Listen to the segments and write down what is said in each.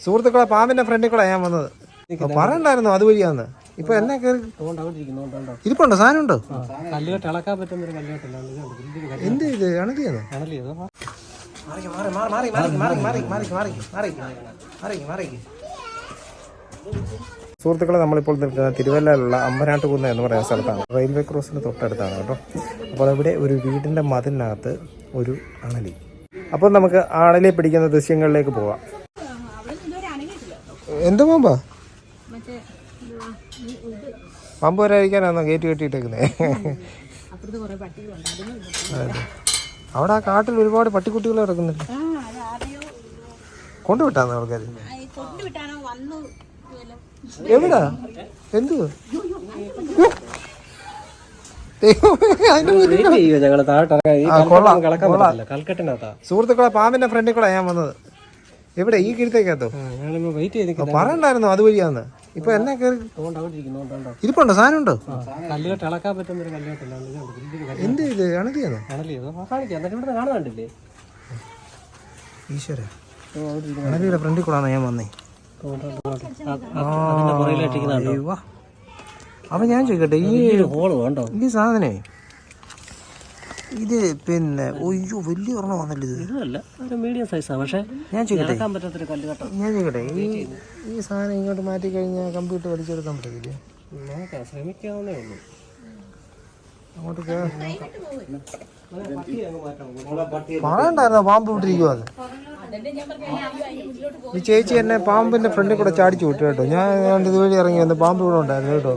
സുഹൃത്തുക്കളെ പാമ്പിന്റെ ഫ്രണ്ടിൽ കൂടെ ഞാൻ വന്നത് പറയണ്ടായിരുന്നു പറയണ്ടായിരുന്നു അതുവഴിയാന്ന് ഇപ്പൊ എന്നെ ഇരിപ്പുണ്ടോ സാധനം ഉണ്ടോ കല്ലുകെട്ട് ഇളക്കാൻ പറ്റുന്ന ഒരു കല്ലുകെട്ടല്ല എന്ത് ഇത് ചെയ്തോ സുഹൃത്തുക്കളെ നമ്മളിപ്പോൾ നിൽക്കുന്ന തിരുവല്ലയിലുള്ള അമ്പനാട്ടുകുന്ന് എന്ന് പറയുന്ന സ്ഥലത്താണ് റെയിൽവേ ക്രോസിന് തൊട്ടടുത്താണ് കേട്ടോ അപ്പോൾ അവിടെ ഒരു വീടിന്റെ മതിലിനകത്ത് ഒരു അണലി അപ്പോൾ നമുക്ക് ആണലെ പിടിക്കുന്ന ദൃശ്യങ്ങളിലേക്ക് പോവാം. എന്ത് പാമ്പാ? പാമ്പ് വരാതിരിക്കാനാണോ ഗേറ്റ് കെട്ടിയിട്ടേക്കുന്നത്. അവിടെ ആ കാട്ടിൽ ഒരുപാട് പട്ടിക്കുട്ടികൾ കിടക്കുന്നുണ്ട്. ആ അത് ആരെയോ കൊണ്ടുവിട്ടാന്ന് ആൾക്കാർ. എവിടാ? എന്തു സുഹൃത്തുക്കളെ പാമ്പിന്റെ ഫ്രണ്ടിൽ കൂടെ ഞാൻ വന്നത്. എവിടെ? ഈ കിഴത്തേക്കകത്തോ? ഞങ്ങളിപ്പോ അത് വഴിയാന്ന് പറയണ്ടായിരുന്നു അതുവഴിയാന്ന്. ഇപ്പൊ എന്നാ കയറി ഇരിപ്പുണ്ടോ സാധനം ഉണ്ടോ കല്ലുകെട്ട് ഇളക്കാൻ പറ്റുന്ന ഒരു കല്ലുകെട്ടല്ല എന്ത് ഇത്? കാണുന്നുണ്ടില്ലേ ഈശ്വര. അണലിയുടെ ഫ്രണ്ടിൽ കൂടാണ് ഞാൻ വന്നേ. അയ്യോ. അപ്പൊ ഞാൻ ചോദിക്കട്ടെ ഈ ഹോൾ വേണ്ടോ? ഈ സാധനേ ഇത് പിന്നെ ഒയ്യോ വലിയ ഒരെണ്ണം വന്നല്ലോ ഇത്? ഇതല്ല ഒരു മീഡിയം സൈസാണ് പക്ഷേ ഞാൻ ചോദിക്കട്ടെ ഞാൻ ചോദിക്കട്ടെ ഈ ഈ സാധനം ഇങ്ങോട്ട് മാറ്റി കഴിഞ്ഞാൽ കമ്പ്യൂട്ടർ വലിച്ചെടുക്കാൻ പറ്റത്തില്ലേ? നോക്കാം ശ്രമിക്കാവുന്നേ ഉള്ളൂ. അങ്ങോട്ട് പറയണ്ടായിരുന്നോ പാമ്പ് വിട്ടിരിക്കുവോ ഈ ചേച്ചി എന്നെ പാമ്പിന്റെ ഫ്രണ്ടിൽ കൂടെ ചാടിച്ചു വിട്ടു കേട്ടോ. ഞാൻ ഇതുവഴി ഇറങ്ങി വന്ന് പാമ്പ് ഇവിടെ ഉണ്ടായിരുന്നു കേട്ടോ.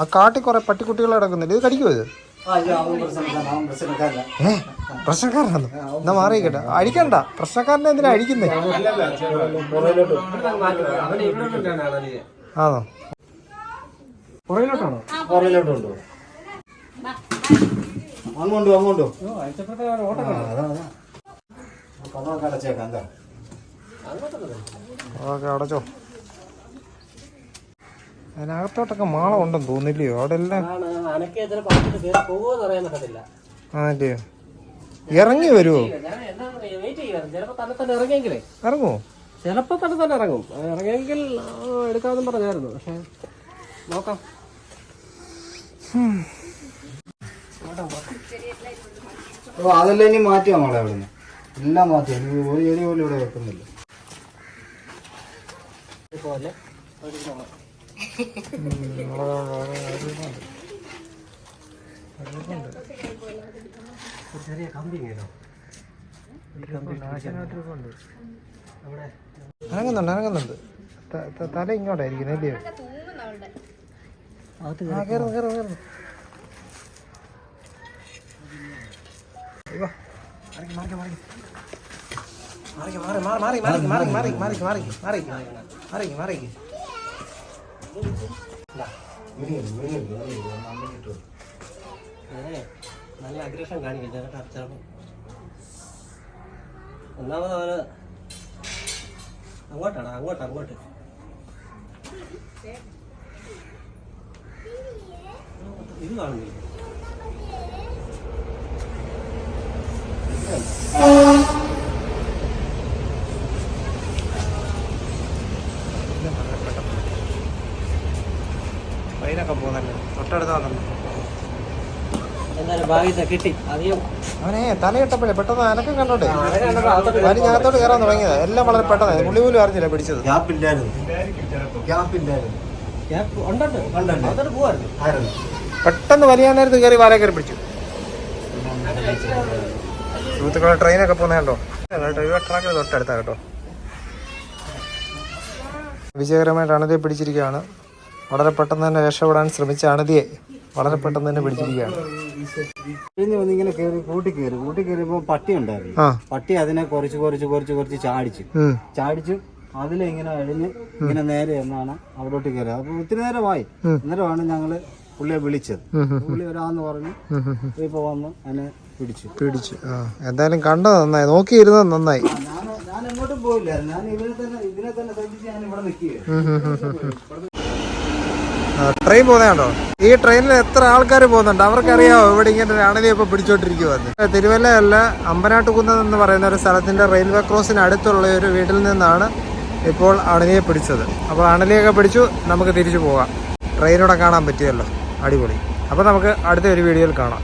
ആ കാട്ടിൽ കുറെ പട്ടിക്കുട്ടികൾ കിടക്കുന്നില്ല? ഇത് കടിക്കുമോ ഇത്? പ്രശ്നക്കാരനാണോ? എന്നാ മാറിയിക്കട്ടെ അടിക്കണ്ട. പ്രശ്നക്കാരനെ എന്തിനാ അടിക്കുന്നേ? ആണോ? പുറകിലോട്ടാണോ? പുറകിലോട്ടുണ്ടോ. അങ്ങോട്ടോ അങ്ങോട്ടോ. ഓട്ടം കഥ അടച്ചേക്കാം എന്താ? അതൊക്കെ അടച്ചോ അതിനകത്തോട്ടൊക്കെ മാള ഉണ്ടെന്ന് തോന്നില്ലയോ അവിടെ എല്ലാം ആണല്ലയോ ഇറങ്ങി വരുമോ ഇറങ്ങുമോ ചിലപ്പോൾ തന്നെ തന്നെ ഇറങ്ങും ഇറങ്ങിയെങ്കിൽ എടുക്കാമെന്നും പറഞ്ഞായിരുന്നു പക്ഷെ നോക്കാം ഓ അതെല്ലാം ഇനി മാറ്റി നമ്മളെ അവിടെ നിന്ന് എല്ലാം മാറ്റി ഒരു എലി പോലും ഇവിടെ വെക്കുന്നില്ല പോലെ ചെറിയ കമ്പി ഇറങ്ങുന്നുണ്ട് ത- ത- തല ഇങ്ങോട്ടായിരിക്കും അല്ലയോ ആ കയറുന്നു കയറുന്നു കയറുന്നു. മാറിക്ക്, മാറിക്ക്, മാറിക്ക്. മാറി, മാറി, മാറി, മാറിക്ക്, മാറിക്ക്, മാറിക്ക്, മാറിക്ക്, മാറിക്ക്. മാറിക്ക്, മാറിക്ക്. അതെ നല്ല അഗ്രഷൻ കാണിക്കും ചേട്ടാ ചിലപ്പോൾ ഒന്നാമത് അവന് അങ്ങോട്ടാണ് അങ്ങോട്ട് അങ്ങോട്ട് ഇത് കാണുന്നില്ല കിട്ടി. അധികം അവനെ തലയിട്ടപ്പോഴേ പെട്ടെന്ന് അനക്കം കണ്ടോട്ടെ? വലിയ ഞാനത്തോട്ട് കയറാൻ തുടങ്ങിയത്. എല്ലാം വളരെ പെട്ടെന്ന്. പുള്ളി പോലും അറിഞ്ഞില്ല പിടിച്ചത്. പെട്ടെന്ന് വലിയ നേരത്ത് കയറി വാല കയറി പിടിച്ചു. സുഹൃത്തുക്കളെ ട്രെയിനൊക്കെ പോകുന്ന ട്രാക്കിൽ തൊട്ടടുത്താ കേട്ടോ. വിജയകരമായിട്ട് അണതിയെ പിടിച്ചിരിക്കുകയാണ്. വളരെ പെട്ടെന്ന് തന്നെ രക്ഷപ്പെടാൻ ശ്രമിച്ച അണതിയെ വളരെ പെട്ടെന്ന് തന്നെ പിടിച്ചിരിക്കുകയാണ്. പിന്നെ കയറി കൂട്ടി കയറി കൂട്ടി കയറിയപ്പോ പട്ടി ഉണ്ടായിരുന്നു. പട്ടി അതിനെ കുറച്ച് കുറച്ച് കുറച്ച് കുറച്ച് ചാടിച്ചു. ചാടിച്ചു. അതിലിങ്ങനെ അഴിഞ്ഞ് ഇങ്ങനെ നേരെ എന്നാണ് അവിടോട്ട് കയറി അപ്പൊ ഒത്തിരി നേരമായി. അന്നേരമാണ് ഞങ്ങൾ പുള്ളിയെ വിളിച്ചത്. പുള്ളി വരാന്ന് പറഞ്ഞു. ഇപ്പൊ വന്ന് അതിനെ പിടിച്ചു. പിടിച്ചു. എന്തായാലും കണ്ടത് നന്നായി. നോക്കിയിരുന്നത് നന്നായി. ഞാൻ ഞാൻ എങ്ങോട്ടും പോയില്ല ഞാൻ ഇതിനെ തന്നെ ഇതിനെ തന്നെ ശ്രദ്ധിച്ച് ഞാൻ ഇവിടെ ഉം. ട്രെയിൻ പോകുന്നതാണോ? ഈ ട്രെയിനിൽ എത്ര ആൾക്കാർ പോകുന്നുണ്ട്? അവർക്കറിയാമോ ഇവിടെ ഇങ്ങനെ ഒരു അണലിയെ ഇപ്പൊ പിടിച്ചോണ്ടിരിക്കുവാന്ന് തിരുവല്ലയല്ല അമ്പനാട്ടുകുന്നം എന്ന് പറയുന്ന ഒരു സ്ഥലത്തിന്റെ റെയിൽവേ ക്രോസിന് അടുത്തുള്ള ഒരു വീട്ടിൽ നിന്നാണ് ഇപ്പോൾ അണലിയെ പിടിച്ചത്. അപ്പോൾ അണലിയൊക്കെ പിടിച്ചു നമുക്ക് തിരിച്ചു പോകാം. ട്രെയിനോടെ കാണാൻ പറ്റിയല്ലോ. അടിപൊളി. അപ്പോൾ നമുക്ക് അടുത്ത ഒരു വീഡിയോയിൽ കാണാം.